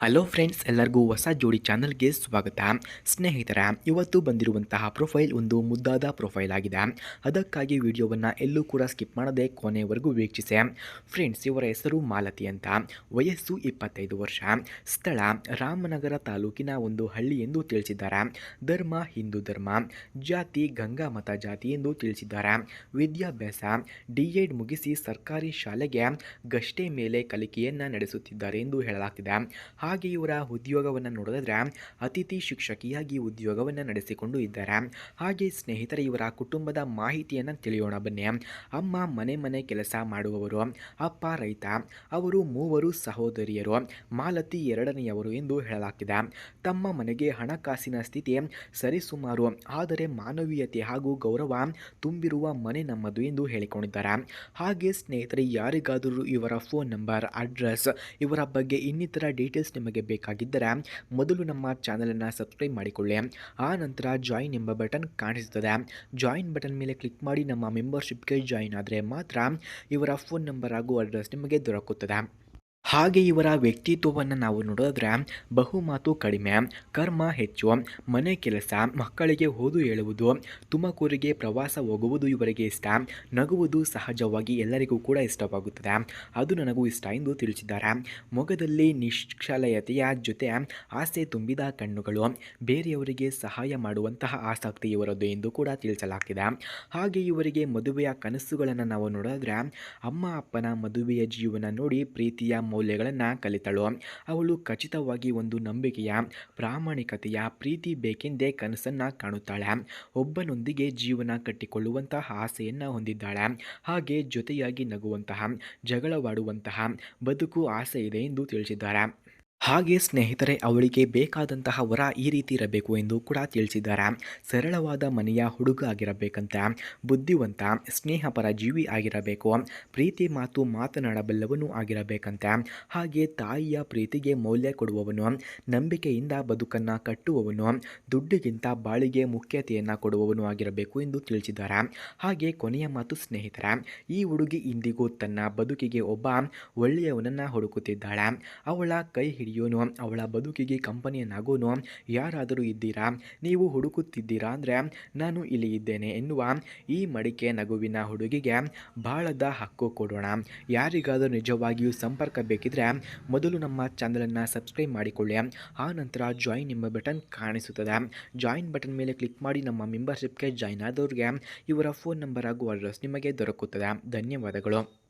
Hello friends ಎಲ್ಲರಿಗೂ ಹೊಸ ಜೋಡಿ ಚಾನಲ್ಗೆ ಸ್ವಾಗತ. ಸ್ನೇಹಿತರ, ಇವತ್ತು ಬಂದಿರುವಂತಹ ಪ್ರೊಫೈಲ್ ಒಂದು ಮುದ್ದಾದ ಪ್ರೊಫೈಲ್ ಆಗಿದೆ. ಅದಕ್ಕಾಗಿ ವಿಡಿಯೋವನ್ನು ಎಲ್ಲೂ ಕೂಡ ಸ್ಕಿಪ್ ಮಾಡದೆ ಕೊನೆವರೆಗೂ ವೀಕ್ಷಿಸಿ. ಫ್ರೆಂಡ್ಸ್ ಇವರ ಹೆಸರು ಮಾಲತಿ ಅಂತ. ವಯಸ್ಸು ಇಪ್ಪತ್ತೈದು ವರ್ಷ. ಸ್ಥಳ ರಾಮನಗರ ತಾಲೂಕಿನ ಒಂದು ಹಳ್ಳಿ ಎಂದು ತಿಳಿಸಿದ್ದಾರೆ. ಧರ್ಮ, ಹಿಂದೂ ಧರ್ಮ. ಜಾತಿ, ಗಂಗಾ ಮತ ಜಾತಿ ಎಂದು ತಿಳಿಸಿದ್ದಾರೆ. ವಿದ್ಯಾಭ್ಯಾಸ, ಡಿ ಎಡ್ ಮುಗಿಸಿ ಸರ್ಕಾರಿ ಶಾಲೆಗೆ ಗಷ್ಟೇ ಮೇಲೆ ಕಲಿಕೆಯನ್ನು ನಡೆಸುತ್ತಿದ್ದಾರೆ ಎಂದು ಹೇಳಲಾಗ್ತಿದೆ. ಹಾಗೆ ಇವರ ಉದ್ಯೋಗವನ್ನು ನೋಡಿದ್ರೆ ಅತಿಥಿ ಶಿಕ್ಷಕಿಯಾಗಿ ಉದ್ಯೋಗವನ್ನು ನಡೆಸಿಕೊಂಡು ಇದ್ದಾರೆ. ಹಾಗೆ ಸ್ನೇಹಿತರೆ, ಇವರ ಕುಟುಂಬದ ಮಾಹಿತಿಯನ್ನು ತಿಳಿಯೋಣ ಬನ್ನಿ. ಅಮ್ಮ ಮನೆ ಮನೆ ಕೆಲಸ ಮಾಡುವವರು, ಅಪ್ಪ ರೈತ, ಅವರು ಮೂವರು ಸಹೋದರಿಯರು, ಮಾಲತಿ ಎರಡನೆಯವರು ಎಂದು ಹೇಳಲಾಗಿದೆ. ತಮ್ಮ ಮನೆಗೆ ಹಣಕಾಸಿನ ಸ್ಥಿತಿ ಸರಿಸುಮಾರು, ಆದರೆ ಮಾನವೀಯತೆ ಹಾಗೂ ಗೌರವ ತುಂಬಿರುವ ಮನೆ ನಮ್ಮದು ಎಂದು ಹೇಳಿಕೊಂಡಿದ್ದಾರೆ. ಹಾಗೆ ಸ್ನೇಹಿತರೆ, ಯಾರಿಗಾದರೂ ಇವರ ಫೋನ್ ನಂಬರ್ ಅಡ್ರೆಸ್ ಇವರ ಬಗ್ಗೆ ಇನ್ನಿತರ ಡೀಟೇಲ್ಸ್ ನಿಮಗೆ ಬೇಕಾಗಿದ್ದರೆ ಮೊದಲು ನಮ್ಮ ಚಾನಲನ್ನು ಸಬ್ಸ್ಕ್ರೈಬ್ ಮಾಡಿಕೊಳ್ಳಿ. ಆ ನಂತರ ಜಾಯಿನ್ ಎಂಬ ಬಟನ್ ಕಾಣಿಸುತ್ತದೆ. ಜಾಯಿನ್ ಬಟನ್ ಮೇಲೆ ಕ್ಲಿಕ್ ಮಾಡಿ ನಮ್ಮ ಮೆಂಬರ್ಶಿಪ್ಗೆ ಜಾಯಿನ್ ಆದರೆ ಮಾತ್ರ ಇವರ ಫೋನ್ ನಂಬರ್ ಹಾಗೂ ಅಡ್ರೆಸ್ ನಿಮಗೆ ದೊರಕುತ್ತದೆ. ಹಾಗೆ ಇವರ ವ್ಯಕ್ತಿತ್ವವನ್ನು ನಾವು ನೋಡಿದ್ರೆ ಬಹುಮಾತು ಕಡಿಮೆ, ಕರ್ಮ ಹೆಚ್ಚು, ಮನೆ ಕೆಲಸ, ಮಕ್ಕಳಿಗೆ ಓದು ಹೇಳುವುದು, ತುಮಕೂರಿಗೆ ಪ್ರವಾಸ ಹೋಗುವುದು ಇವರಿಗೆ ಇಷ್ಟ, ನಗುವುದು ಸಹಜವಾಗಿ ಎಲ್ಲರಿಗೂ ಕೂಡ ಇಷ್ಟವಾಗುತ್ತದೆ. ಅದು ನನಗೂ ಇಷ್ಟ ಎಂದು ತಿಳಿಸಿದ್ದಾರೆ. ಮೊಗದಲ್ಲಿ ನಿಶ್ಚಲಯತೆಯ ಜೊತೆ ಆಸೆ ತುಂಬಿದ ಕಣ್ಣುಗಳು, ಬೇರೆಯವರಿಗೆ ಸಹಾಯ ಮಾಡುವಂತಹ ಆಸಕ್ತಿ ಇವರದ್ದು ಎಂದು ಕೂಡ ತಿಳಿಸಲಾಗಿದೆ. ಹಾಗೆ ಇವರಿಗೆ ಮದುವೆಯ ಕನಸುಗಳನ್ನು ನಾವು ನೋಡಿದ್ರೆ, ಅಮ್ಮ ಅಪ್ಪನ ಮದುವೆಯ ಜೀವನ ನೋಡಿ ಪ್ರೀತಿಯ ಮೌಲ್ಯಗಳನ್ನು ಕಲಿತಳು. ಅವಳು ಖಚಿತವಾಗಿ ಒಂದು ನಂಬಿಕೆಯ, ಪ್ರಾಮಾಣಿಕತೆಯ, ಪ್ರೀತಿ ಬೇಕೆಂದೇ ಕನಸನ್ನು ಕಾಣುತ್ತಾಳೆ. ಒಬ್ಬನೊಂದಿಗೆ ಜೀವನ ಕಟ್ಟಿಕೊಳ್ಳುವಂತಹ ಆಸೆಯನ್ನು ಹೊಂದಿದ್ದಾಳೆ. ಹಾಗೆ ಜೊತೆಯಾಗಿ ನಗುವಂತಹ, ಜಗಳವಾಡುವಂತಹ ಬದುಕು ಆಸೆ ಇದೆ ಎಂದು ತಿಳಿಸಿದ್ದಾರೆ. ಹಾಗೆ ಸ್ನೇಹಿತರೆ, ಅವಳಿಗೆ ಬೇಕಾದಂತಹ ವರ ಈ ರೀತಿ ಇರಬೇಕು ಎಂದು ಕೂಡ ತಿಳಿಸಿದ್ದಾರೆ. ಸರಳವಾದ ಮನೆಯ ಹುಡುಗ ಆಗಿರಬೇಕಂತ, ಬುದ್ಧಿವಂತ, ಸ್ನೇಹಪರ ಜೀವಿ ಆಗಿರಬೇಕು. ಪ್ರೀತಿ ಮಾತು ಮಾತನಾಡಬಲ್ಲವನು ಆಗಿರಬೇಕಂತ, ಹಾಗೆ ತಾಯಿಯ ಪ್ರೀತಿಗೆ ಮೌಲ್ಯ ಕೊಡುವವನು, ನಂಬಿಕೆಯಿಂದ ಬದುಕನ್ನು ಕಟ್ಟುವವನು, ದುಡ್ಡಿಗಿಂತ ಬಾಳಿಗೆ ಮುಖ್ಯತೆಯನ್ನು ಕೊಡುವವನು ಆಗಿರಬೇಕು ಎಂದು ತಿಳಿಸಿದ್ದಾರೆ. ಹಾಗೆ ಕೊನೆಯ ಮಾತು ಸ್ನೇಹಿತರ, ಈ ಹುಡುಗಿ ಇಂದಿಗೂ ತನ್ನ ಬದುಕಿಗೆ ಒಬ್ಬ ಒಳ್ಳೆಯವನನ್ನು ಹುಡುಕುತ್ತಿದ್ದಾಳೆ. ಅವಳ ಕೈ ಹಿಡಿಯೋನು ಅವಳ ಬದುಕಿಗೆ ಕಂಪನಿಯನ್ನಾಗೋನು, ಯಾರಾದರೂ ಇದ್ದೀರಾ? ನೀವು ಹುಡುಕುತ್ತಿದ್ದೀರಾ ಅಂದರೆ, ನಾನು ಇಲ್ಲಿ ಇದ್ದೇನೆ ಎನ್ನುವ ಈ ಮಡಿಕೆ ನಗುವಿನ ಹುಡುಗಿಗೆ ಬಾಳದ ಹಕ್ಕು ಕೊಡೋಣ. ಯಾರಿಗಾದರೂ ನಿಜವಾಗಿಯೂ ಸಂಪರ್ಕ ಬೇಕಿದ್ರೆ, ಮೊದಲು ನಮ್ಮ ಚಾನಲನ್ನು ಸಬ್ಸ್ಕ್ರೈಬ್ ಮಾಡಿಕೊಳ್ಳಿ. ಆ ನಂತರ ಜಾಯಿನ್ ಎಂಬ ಬಟನ್ ಕಾಣಿಸುತ್ತದೆ. ಜಾಯಿನ್ ಬಟನ್ ಮೇಲೆ ಕ್ಲಿಕ್ ಮಾಡಿ ನಮ್ಮ ಮೆಂಬರ್ಶಿಪ್ಗೆ ಜಾಯಿನ್ ಆದವ್ರಿಗೆ ಇವರ ಫೋನ್ ನಂಬರ್ ಹಾಗೂ ಅಡ್ರೆಸ್ ನಿಮಗೆ ದೊರಕುತ್ತದೆ. ಧನ್ಯವಾದಗಳು.